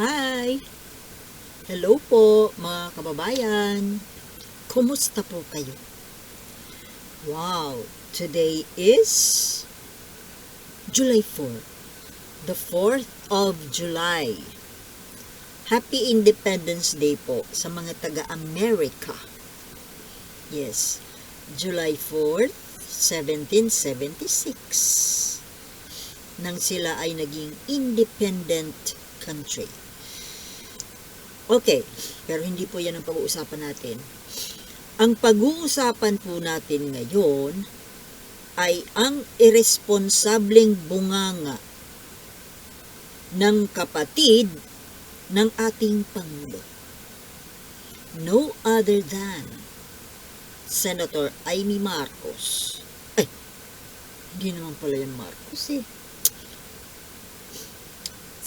Hi! Hello po mga kababayan! Kumusta po kayo? Wow! Today is July 4. The 4th of July. Happy Independence Day po sa mga taga-America. Yes, July 4th, 1776 nang sila ay naging independent country. Okay, pero hindi po yan ang pag-uusapan natin. Ang pag-uusapan po natin ngayon ay ang irresponsableng bunganga ng kapatid ng ating Pangulo. No other than Senator Amy Marcos. Ay, hindi naman pala yan Marcos eh.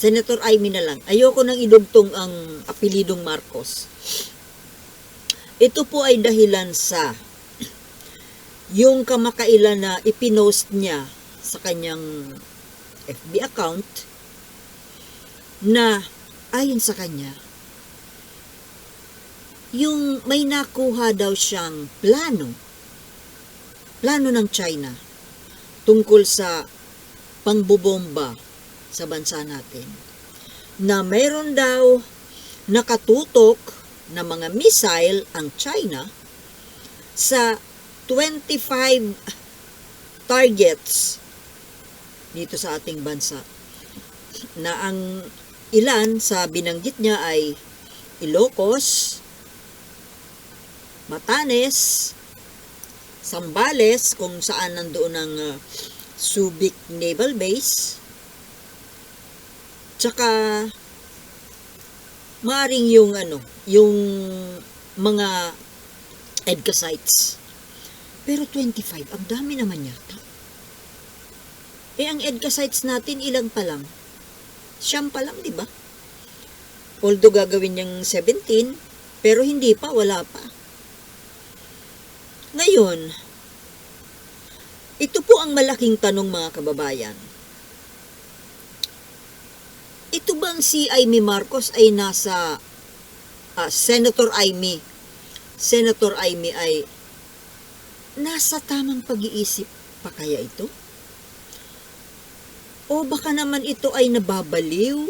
Senator Amy na lang. Ayoko nang idugtong ang apelidong Marcos. Ito po ay dahilan sa yung kamakailan na ipinost niya sa kanyang FB account na ayon sa kanya yung may nakuha daw siyang plano plano ng China tungkol sa pangbobomba sa bansa natin na mayroon daw nakatutok na mga missile ang China sa 25 targets dito sa ating bansa na ang ilan sa binanggit niya ay Ilocos, Matanes, Sambales kung saan nandoon ang uh, Subic Naval Base, tsaka maaring yung ano, yung mga EDCA. Pero 25, ang dami naman yata. Eh, ang EDCA natin, ilang pa lang? Siyam pa lang, di ba? Although gagawin niyang 17, pero hindi pa, wala pa. Ngayon, ito po ang malaking tanong mga kababayan. Ito bang si Amy Marcos ay nasa ah, Senator Amy? Senator Amy ay nasa tamang pag-iisip pa kaya ito? O baka naman ito ay nababaliw?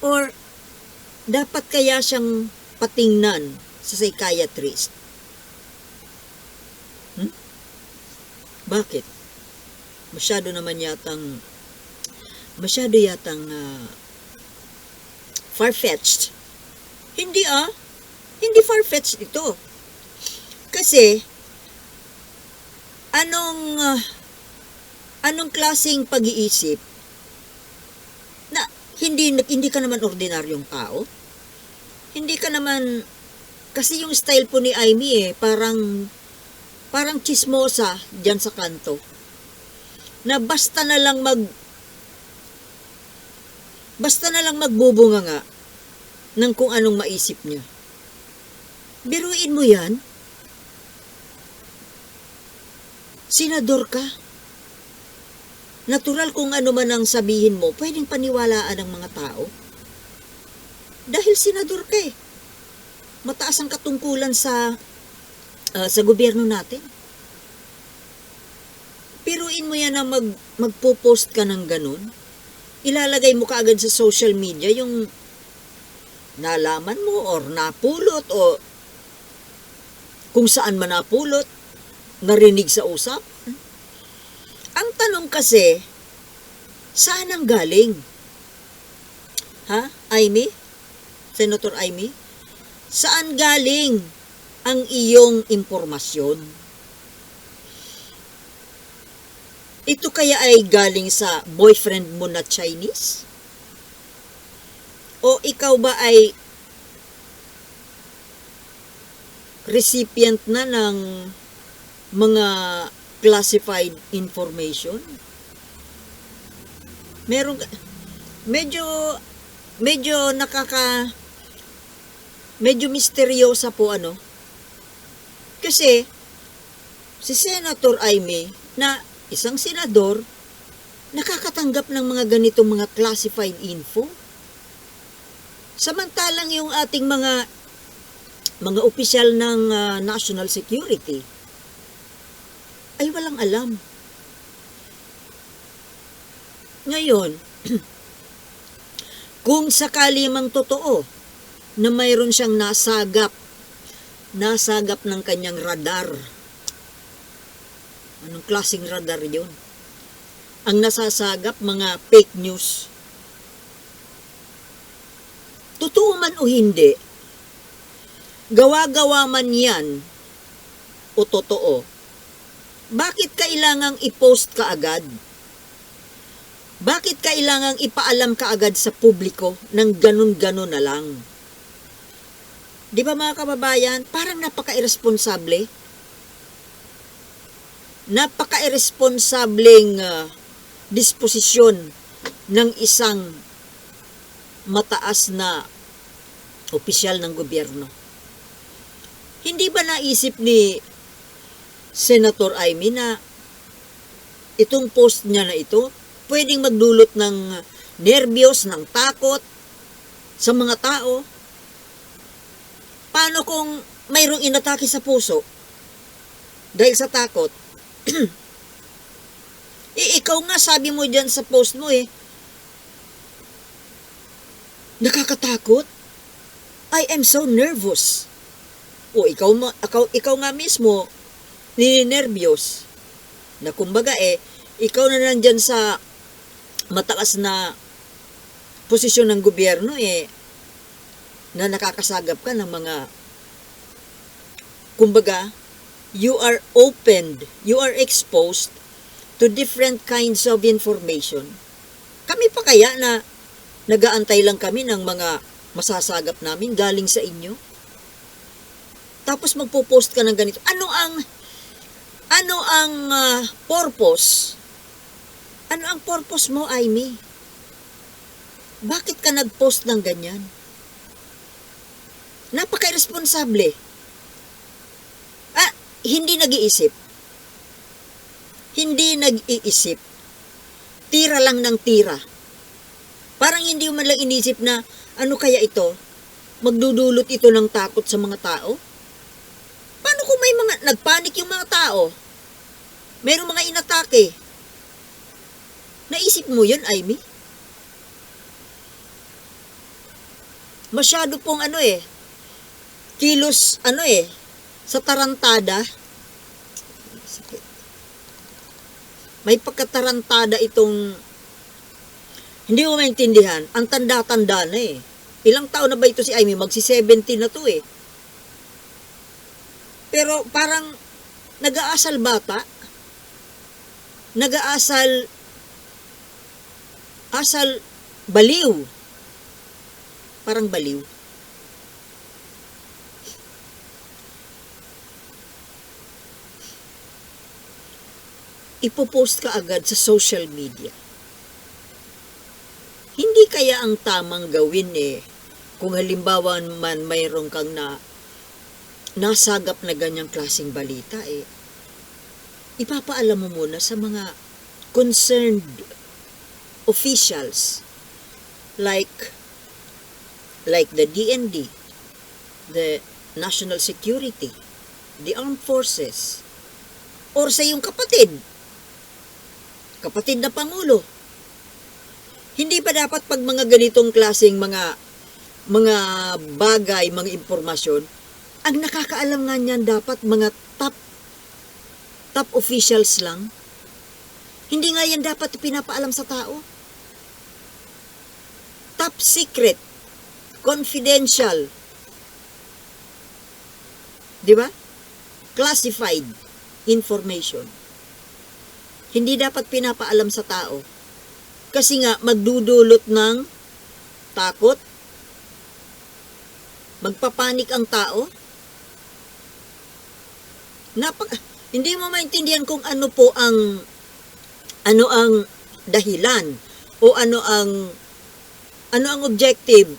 Or dapat kaya siyang patingnan sa psychiatrist? Hmm? Bakit? Masyado naman yatang masyado yatang uh, far-fetched. Hindi ah. Hindi far-fetched ito. Kasi, anong, uh, anong klaseng pag-iisip na hindi, hindi ka naman ordinaryong tao? Hindi ka naman, kasi yung style po ni Amy eh, parang, parang chismosa dyan sa kanto. Na basta na lang mag, basta na lang magbubunga nga ng kung anong maisip niya. Biruin mo yan. Senador ka. Natural kung ano man ang sabihin mo, pwedeng paniwalaan ng mga tao. Dahil senador ka eh. Mataas ang katungkulan sa uh, sa gobyerno natin. Piruin mo yan na mag, magpo-post ka ng ganun. Ilalagay mo kaagad sa social media yung nalaman mo or napulot o kung saan man napulot, narinig sa usap. Ang tanong kasi, saan ang galing? Ha? Amy? Senator Amy? Saan galing ang iyong impormasyon? Ito kaya ay galing sa boyfriend mo na Chinese? O ikaw ba ay recipient na ng mga classified information? Meron medyo medyo nakaka medyo misteryosa po ano. Kasi si Senator Aimee na isang senador nakakatanggap ng mga ganitong mga classified info. Samantalang yung ating mga mga opisyal ng ah, national security ay walang alam. Ngayon, kung sakali mang totoo na mayroon siyang nasagap, nasagap ng kanyang radar. Anong klaseng radar yun? Ang nasasagap, mga fake news. Totoo man o hindi, gawa-gawa man yan o totoo, bakit kailangang i-post ka agad? Bakit kailangang ipaalam ka agad sa publiko ng ganun-ganun na lang? Di ba mga kababayan, parang napaka-irresponsable? Napaka-irresponsableng ah, disposisyon ng isang mataas na opisyal ng gobyerno. Hindi ba naisip ni Senator Amy na itong post niya na ito pwedeng magdulot ng nervyos, ng takot sa mga tao? Paano kung mayroong inatake sa puso dahil sa takot? Eh, ikaw nga sabi mo dyan sa post mo eh, nakakatakot? I am so nervous. O ikaw, ikaw, ikaw nga mismo, nininervyos. Na kumbaga eh, ikaw na nandyan sa mataas na posisyon ng gobyerno eh, na nakakasagap ka ng mga kumbaga, you are opened, you are exposed to different kinds of information. Kami pa kaya na nagaantay lang kami ng mga masasagap namin galing sa inyo? Tapos magpo-post ka ng ganito. Ano ang ano ang ah, purpose? Ano ang purpose mo, Amy? Bakit ka nag-post ng ganyan? Napaka-irresponsable. Hindi nag-iisip. Hindi nag-iisip. Tira lang ng tira. Parang hindi mo lang inisip na ano kaya ito? Magdudulot ito ng takot sa mga tao? Paano kung may mga nagpanik yung mga tao? Merong mga inatake. Naisip mo yun, Amy? Masyado pong ano eh, kilos ano eh, sa tarantada. May pagkatarantada itong hindi mo maintindihan. Ang tanda-tanda na eh. Ilang taon na ba ito si Amy? Magsi-70 na to eh. Pero parang nag-aasal bata. Nag-aasal asal baliw. Parang baliw. Ipopost ka agad sa social media. Hindi kaya ang tamang gawin eh, kung halimbawa man mayroon kang na nasagap na ganyang klaseng balita eh, ipapaalam mo muna sa mga concerned officials like like the DND, the National Security, the Armed Forces, or sa iyong kapatid, kapatid na Pangulo. Hindi ba dapat pag mga ganitong klaseng mga mga bagay, mga impormasyon, ang nakakaalam nga niyan dapat mga top top officials lang? Hindi nga yan dapat pinapaalam sa tao? Top secret, confidential, di ba? Classified information. Hindi dapat pinapaalam sa tao. Kasi nga, magdudulot ng takot, magpapanik ang tao. Napak hindi mo maintindihan kung ano po ang ano ang dahilan o ano ang ano ang objective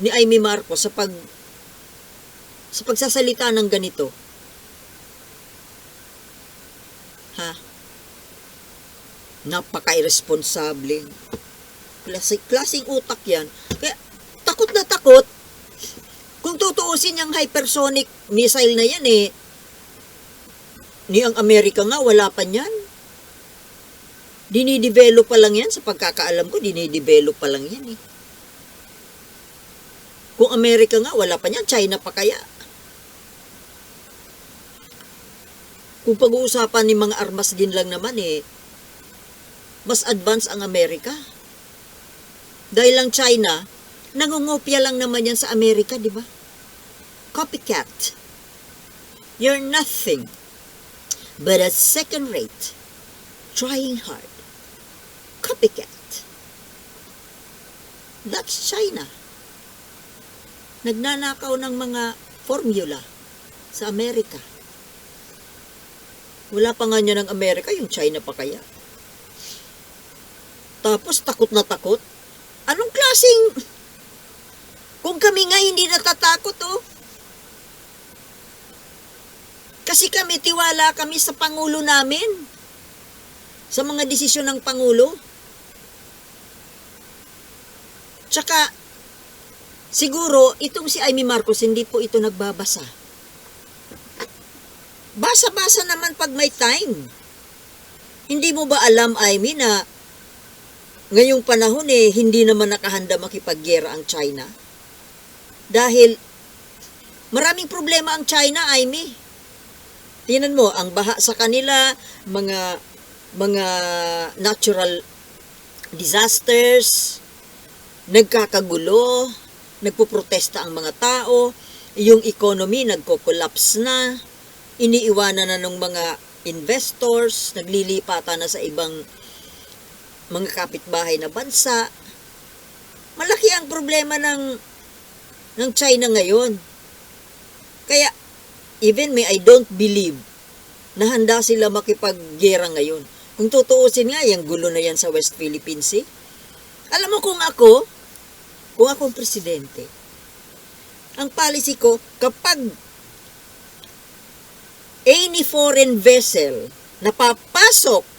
ni Amy Marcos sa pag sa pagsasalita ng ganito. Ha? Napaka-irresponsable. Klasik, klasing utak yan. Kaya, takot na takot. Kung tutuusin yung hypersonic missile na yan eh, ni ang Amerika nga, wala pa niyan. Dinidevelop pa lang yan. Sa pagkakaalam ko, dinidevelop pa lang yan eh. Kung Amerika nga, wala pa niyan. China pa kaya. Kung pag-uusapan ni mga armas din lang naman eh, mas advance ang Amerika. Dahil lang China, nangungopia lang naman yan sa Amerika, di ba? Copycat. You're nothing but a second rate, trying hard. Copycat. That's China. Nagnanakaw ng mga formula sa Amerika. Wala pa nga niya ng Amerika, yung China pa kaya. Tapos takot na takot. Anong klasing... Kung kami nga hindi natatakot, oh. Kasi kami, tiwala kami sa Pangulo namin. Sa mga desisyon ng Pangulo. Tsaka, siguro, itong si Amy Marcos, hindi po ito nagbabasa. Basa-basa naman pag may time. Hindi mo ba alam, Amy, na ngayong panahon eh, hindi naman nakahanda makipaggera ang China? Dahil maraming problema ang China, Amy. Tingnan mo, ang baha sa kanila, mga mga natural disasters, nagkakagulo, nagpuprotesta ang mga tao, yung economy nagko-collapse na, iniiwanan na ng mga investors, naglilipatan na sa ibang mga kapitbahay na bansa. Malaki ang problema ng ng China ngayon. Kaya even me, I don't believe na handa sila makipaggera ngayon. Kung tutuusin nga, yung gulo na yan sa West Philippine Sea. Alam mo kung ako, kung akong presidente, ang policy ko, kapag any foreign vessel na papasok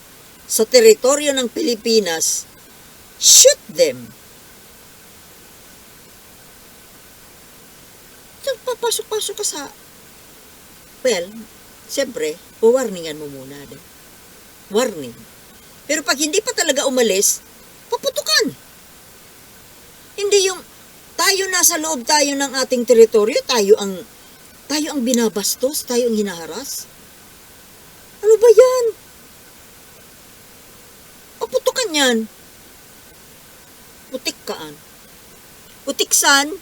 sa teritoryo ng Pilipinas, shoot them. So, papasok-pasok ka sa... Well, siyempre, warningan mo muna. Din. Warning. Pero pag hindi pa talaga umalis, paputukan. Hindi yung tayo nasa loob tayo ng ating teritoryo, tayo ang tayo ang binabastos, tayo ang hinaharas. Ano ba yan? Paputukan yan. Putik kaan. Putiksan,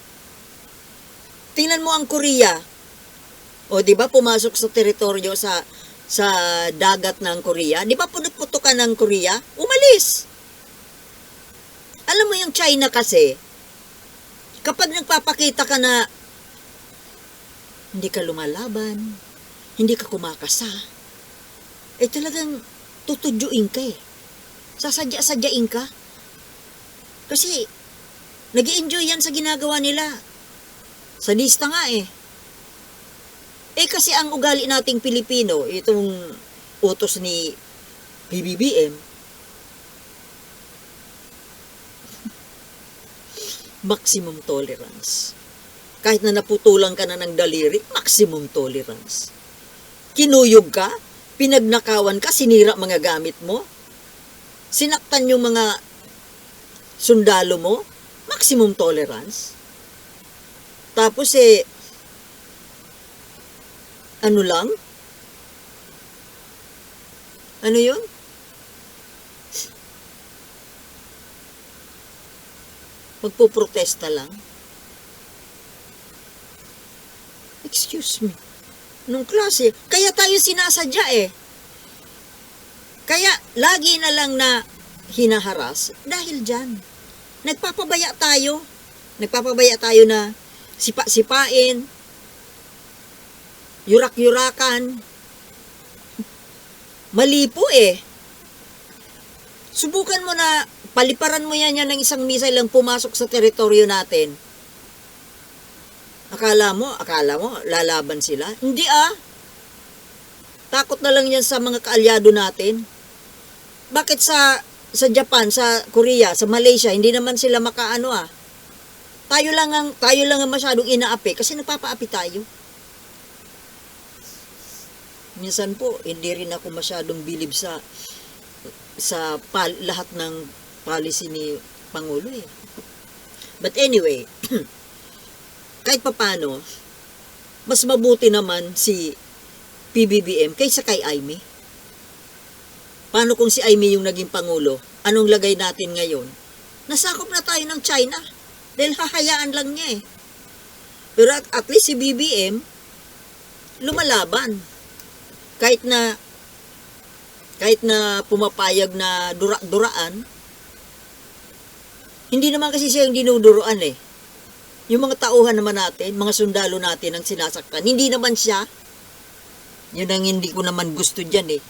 tingnan mo ang Korea. O, di ba, pumasok sa teritoryo sa sa dagat ng Korea. Di ba punuputukan ng Korea? Umalis. Alam mo yung China kasi, kapag nagpapakita ka na hindi ka lumalaban, hindi ka kumakasa, eh talagang tutudyuin ka eh. Sasadya-sadyain ka. Kasi, nag enjoy yan sa ginagawa nila. Sadista nga eh. Eh kasi ang ugali nating Pilipino, itong utos ni BBBM, maximum tolerance. Kahit na naputulang ka na ng daliri, maximum tolerance. Kinuyog ka, pinagnakawan ka, sinira mga gamit mo, sinaktan yung mga sundalo mo, maximum tolerance. Tapos eh, ano lang? Ano yun? Magpuprotesta lang? Excuse me. Nung klase, kaya tayo sinasadya eh. Kaya lagi na lang na hinaharas dahil dyan. Nagpapabaya tayo. Nagpapabaya tayo na sipa-sipain, yurak-yurakan. Mali po eh. Subukan mo na paliparan mo yan yan ng isang missile lang pumasok sa teritoryo natin. Akala mo, akala mo, lalaban sila? Hindi ah. Takot na lang yan sa mga kaalyado natin. Bakit sa sa Japan, sa Korea, sa Malaysia, hindi naman sila makaano ah. Tayo lang ang tayo lang ang masyadong inaapi kasi nagpapaapi tayo. Minsan po, hindi rin ako masyadong bilib sa sa pal, lahat ng policy ni Pangulo eh. But anyway, kahit papano, mas mabuti naman si PBBM kaysa kay Aimee. Paano kung si Aimee yung naging Pangulo? Anong lagay natin ngayon? Nasakop na tayo ng China. Dahil hahayaan lang niya eh. Pero at, at least si BBM, lumalaban. Kahit na kahit na pumapayag na dura-duraan, hindi naman kasi siya yung dinuduruan eh. Yung mga tauhan naman natin, mga sundalo natin ang sinasaktan, hindi naman siya. Yun ang hindi ko naman gusto dyan eh.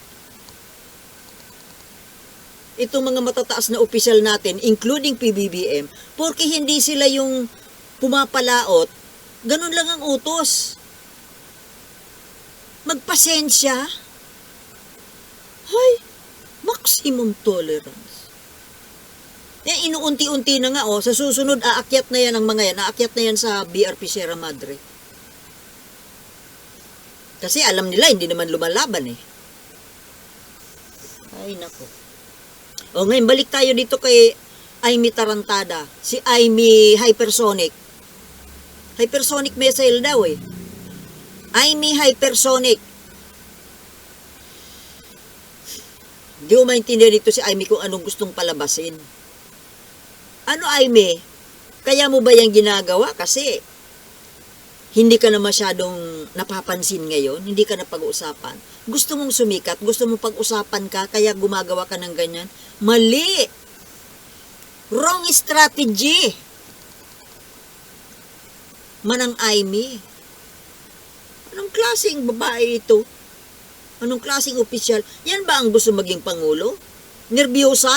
Itong mga matataas na opisyal natin, including PBBM, porque hindi sila yung pumapalaot, ganun lang ang utos. Magpasensya. Hoy, maximum tolerance. Eh, inuunti-unti na nga, oh. Sa susunod, aakyat na yan ang mga yan. Aakyat na yan sa BRP Sierra Madre. Kasi alam nila, hindi naman lumalaban eh. Ay, nako. O ngayon, balik tayo dito kay Aimee Tarantada. Si Aimee Hypersonic. Hypersonic missile daw eh. Aimee Hypersonic. Di ko maintindihan dito si Aimee kung anong gustong palabasin. Ano Aimee? Kaya mo ba yung ginagawa? Kasi hindi ka na masyadong napapansin ngayon, hindi ka na pag-uusapan. Gusto mong sumikat, gusto mong pag-usapan ka, kaya gumagawa ka ng ganyan. Mali! Wrong strategy! Manang Aimee. Anong klaseng babae ito? Anong klaseng opisyal? Yan ba ang gusto maging pangulo? Nervyosa?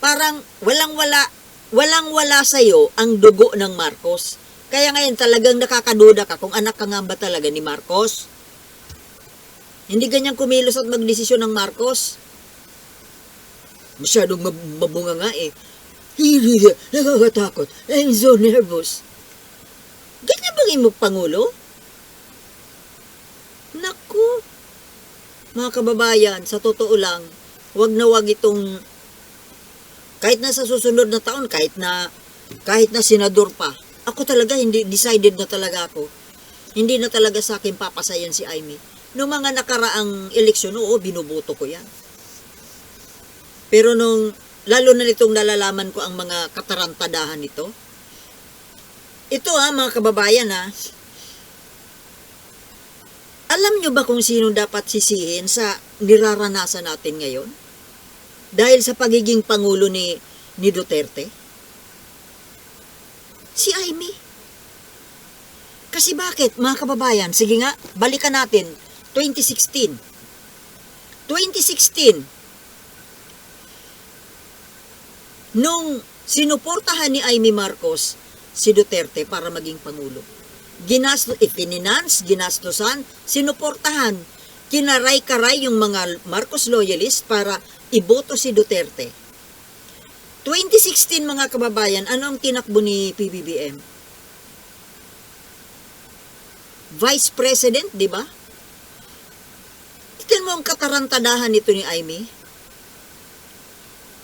Parang walang-wala, walang-wala sa'yo ang dugo ng Marcos. Kaya ngayon talagang nakakaduda ka kung anak ka nga ba talaga ni Marcos. Hindi ganyan kumilos at magdesisyon ng Marcos. Masyadong mab- mabunga nga eh. Hindi, nakakatakot. I'm so nervous. Ganyan bang mo Pangulo? Naku. Mga kababayan, sa totoo lang, wag na wag itong kahit na sa susunod na taon, kahit na kahit na senador pa, ako talaga hindi decided na talaga ako. Hindi na talaga sa akin papasayan si Aimee. Noong mga nakaraang eleksyon, oo, binubuto ko yan. Pero nung, lalo na nitong nalalaman ko ang mga katarantadahan nito, ito ha, mga kababayan ha, alam nyo ba kung sino dapat sisihin sa niraranasan natin ngayon? Dahil sa pagiging pangulo ni, ni Duterte? Si Aimee. Kasi bakit, mga kababayan? Sige nga, balikan natin. 2016. 2016. Nung sinuportahan ni Aimee Marcos si Duterte para maging pangulo. Ginasto, ipininance, ginastosan, sinuportahan, kinaray-karay yung mga Marcos loyalist para iboto si Duterte. 2016 mga kababayan, ano ang tinakbo ni PBBM? Vice President, di ba? Tignan mo ang katarantadahan nito ni Aimee.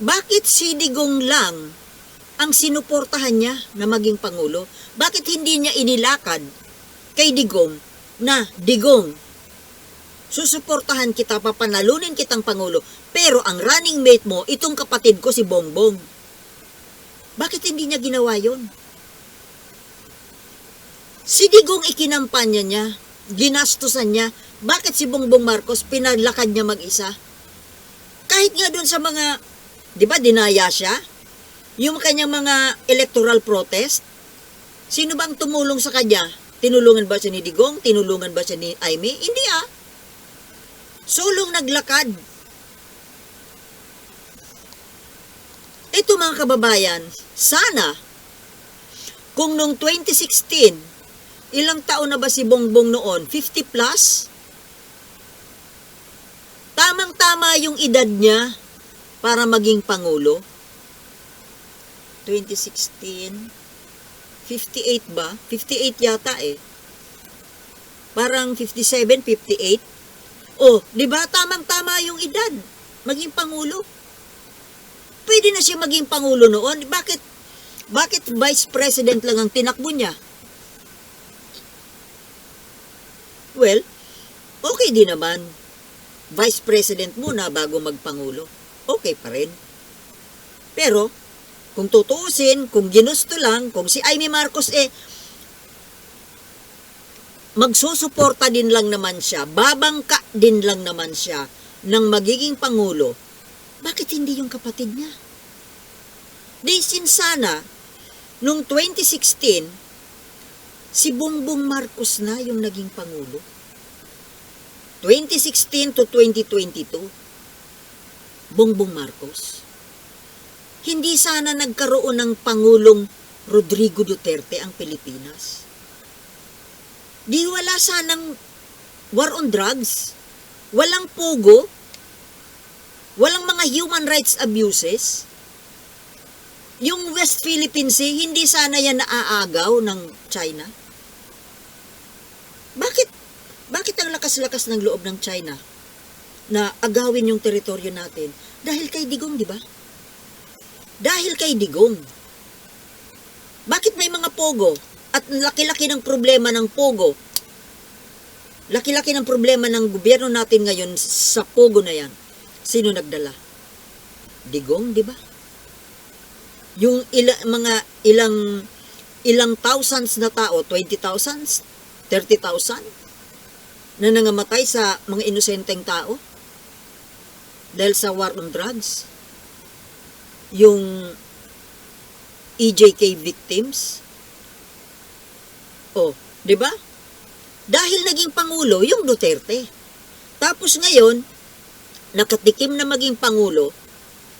Bakit si Digong lang ang sinuportahan niya na maging Pangulo? Bakit hindi niya inilakad kay Digong na Digong, susuportahan kita, papanalunin kitang Pangulo, pero ang running mate mo, itong kapatid ko si Bongbong. Bakit hindi niya ginawa yon? Si Digong ikinampanya niya, ginastusan niya, bakit si Bongbong Marcos pinalakad niya mag-isa? Kahit nga doon sa mga, di ba dinaya siya? Yung kanyang mga electoral protest, sino bang tumulong sa kanya? Tinulungan ba siya ni Digong? Tinulungan ba siya ni Aimee? Hindi ah. Sulong naglakad. Ito mga kababayan, sana kung nung 2016, ilang taon na ba si Bongbong noon? 50 plus? tamang-tama yung edad niya para maging pangulo. 2016, 58 ba? 58 yata eh. Parang 57, 58. Oh, di ba? Tamang-tama yung edad. Maging pangulo. Pwede na siya maging pangulo noon. Bakit? Bakit vice president lang ang tinakbo niya? Well, okay din naman. Vice president muna bago magpangulo. Okay pa rin. Pero, kung tutuusin, kung ginusto lang, kung si Amy Marcos eh, magsusuporta din lang naman siya, babangka din lang naman siya ng magiging pangulo, bakit hindi yung kapatid niya? Di sin sana, nung 2016, si Bongbong Marcos na yung naging pangulo. 2016 to 2022, Bongbong Marcos. Hindi sana nagkaroon ng Pangulong Rodrigo Duterte ang Pilipinas. Di wala sanang war on drugs. Walang pogo. Walang mga human rights abuses. Yung West Philippine Sea, hindi sana yan naaagaw ng China. Bakit? Bakit ang lakas-lakas ng loob ng China na agawin yung teritoryo natin? Dahil kay Digong, di ba? Dahil kay Digong. Bakit may mga pogo? At laki-laki ng problema ng pogo. Laki-laki ng problema ng gobyerno natin ngayon sa pogo na yan. Sino nagdala? Digong, di ba? Yung ila, mga ilang ilang thousands na tao, 20,000, 30,000 na nangamatay sa mga inosenteng tao dahil sa war on drugs. Yung EJK victims. Oh, 'di ba? Dahil naging pangulo yung Duterte. Tapos ngayon, nakatikim na maging pangulo,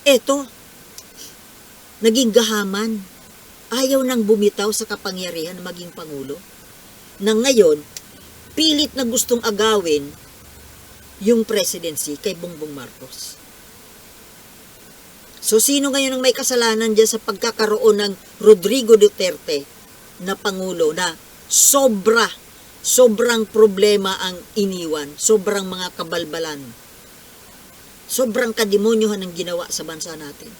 eto, naging gahaman. Ayaw nang bumitaw sa kapangyarihan na maging pangulo. Nang ngayon, pilit na gustong agawin yung presidency kay Bongbong Marcos. So, sino ngayon ang may kasalanan dyan sa pagkakaroon ng Rodrigo Duterte na Pangulo na sobra, sobrang problema ang iniwan, sobrang mga kabalbalan, sobrang kademonyohan ang ginawa sa bansa natin.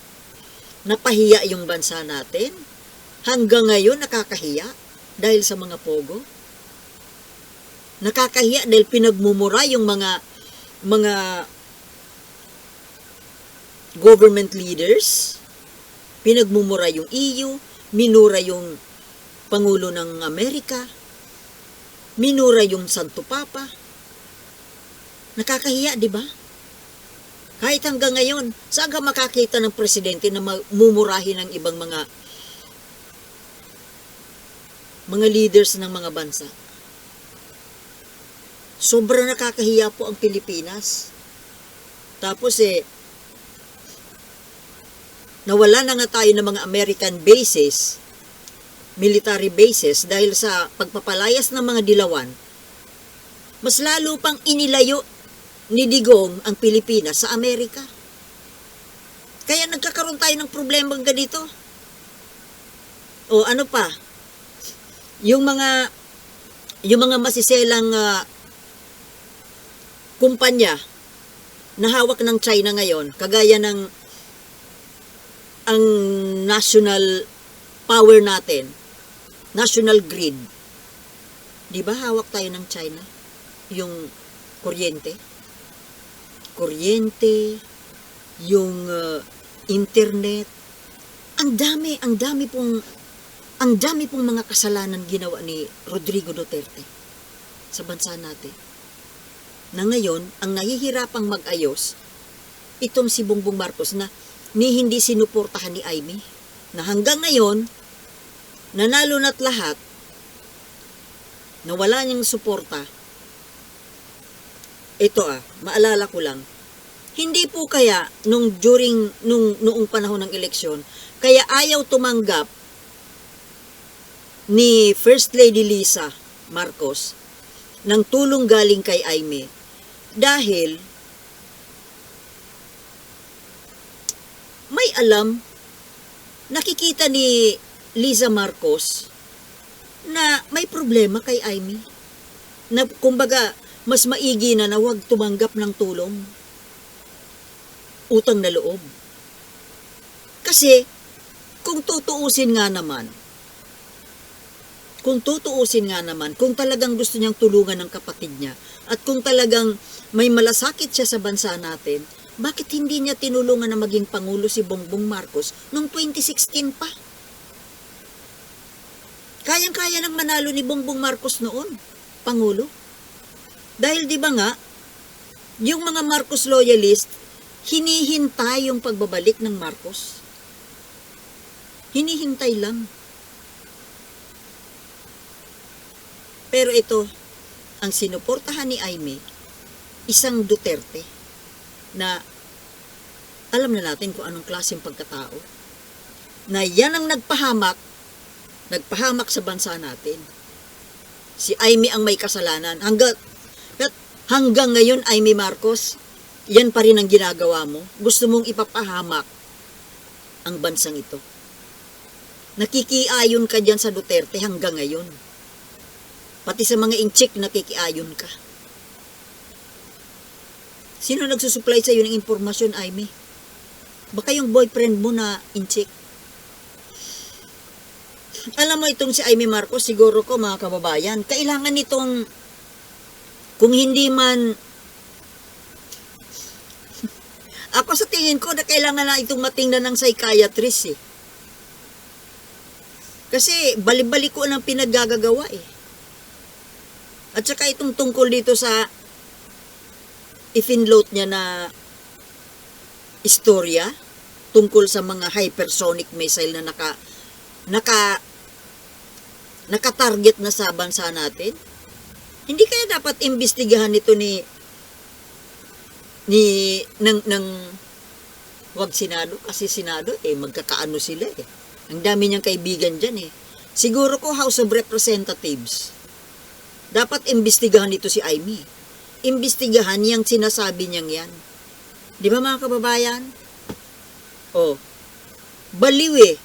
Napahiya yung bansa natin, hanggang ngayon nakakahiya dahil sa mga pogo. Nakakahiya dahil pinagmumura yung mga mga government leaders, pinagmumura yung EU, minura yung Pangulo ng Amerika, minura yung Santo Papa. Nakakahiya, di ba? Kahit hanggang ngayon, saan ka makakita ng presidente na mumurahin ng ibang mga mga leaders ng mga bansa? Sobrang nakakahiya po ang Pilipinas. Tapos eh, nawala na nga tayo ng mga American bases, military bases, dahil sa pagpapalayas ng mga dilawan, mas lalo pang inilayo ni Digong ang Pilipinas sa Amerika. Kaya nagkakaroon tayo ng problema ganito. O ano pa? Yung mga yung mga masiselang uh, kumpanya na hawak ng China ngayon, kagaya ng ang national power natin, national grid, di ba hawak tayo ng China? Yung kuryente? Kuryente, yung uh, internet, ang dami, ang dami pong, ang dami pong mga kasalanan ginawa ni Rodrigo Duterte sa bansa natin. Na ngayon, ang nahihirapang mag-ayos, itong si Bongbong Marcos na ni hindi sinuportahan ni Amy na hanggang ngayon nanalo na't lahat. Na wala niyang suporta. Ito ah maalala ko lang. Hindi po kaya nung during nung noong panahon ng eleksyon kaya ayaw tumanggap ni First Lady Lisa Marcos ng tulong galing kay Aime dahil alam, nakikita ni Liza Marcos na may problema kay Amy. Na kumbaga, mas maigi na na huwag tumanggap ng tulong. Utang na loob. Kasi, kung tutuusin nga naman, kung tutuusin nga naman, kung talagang gusto niyang tulungan ng kapatid niya, at kung talagang may malasakit siya sa bansa natin, bakit hindi niya tinulungan na maging Pangulo si Bongbong Marcos noong 2016 pa? Kayang-kaya nang manalo ni Bongbong Marcos noon, Pangulo. Dahil di ba nga, yung mga Marcos loyalist, hinihintay yung pagbabalik ng Marcos. Hinihintay lang. Pero ito, ang sinuportahan ni Aimee, isang Duterte na alam na natin kung anong klaseng pagkatao. Na yan ang nagpahamak, nagpahamak sa bansa natin. Si Aimee ang may kasalanan. Hanggang, hanggang ngayon, Aimee Marcos, yan pa rin ang ginagawa mo. Gusto mong ipapahamak ang bansang ito. Nakikiayon ka dyan sa Duterte hanggang ngayon. Pati sa mga inchik nakikiayon ka. Sino nagsusupply sa iyo ng impormasyon, Aimee? Baka yung boyfriend mo na inchik. Alam mo itong si Aimee Marcos, siguro ko mga kababayan, kailangan nitong kung hindi man ako sa tingin ko na kailangan na itong matingnan ng psychiatrist eh. Kasi bali-balik ko ng pinaggagawa eh. At saka itong tungkol dito sa ifinloat niya na istorya tungkol sa mga hypersonic missile na naka naka naka-target na sa bansa natin. Hindi kaya dapat imbestigahan ito ni ni ng ng wag Senado kasi Senado eh magkakaano sila eh. Ang dami niyang kaibigan diyan eh. Siguro ko House of Representatives. Dapat imbestigahan ito si Aimee. Imbestigahan yung sinasabi niyang yan. Di ba mga kababayan? Oh. Baliw eh.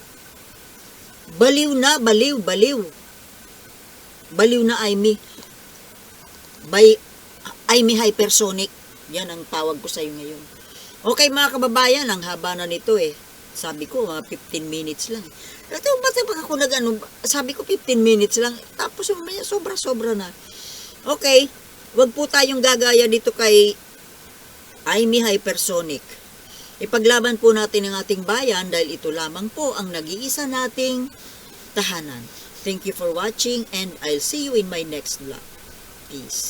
Baliw na, baliw, baliw. Baliw na Aimee. By Aimee Hypersonic. Yan ang tawag ko sa iyo ngayon. Okay mga kababayan, ang haba na nito eh. Sabi ko, mga 15 minutes lang. Ito, ba't pag ako nag ano, sabi ko 15 minutes lang. Tapos yung maya, sobra-sobra na. Okay, wag po tayong gagaya dito kay Aimee Hypersonic. Ipaglaban po natin ang ating bayan dahil ito lamang po ang nag-iisa nating tahanan. Thank you for watching and I'll see you in my next vlog. Peace.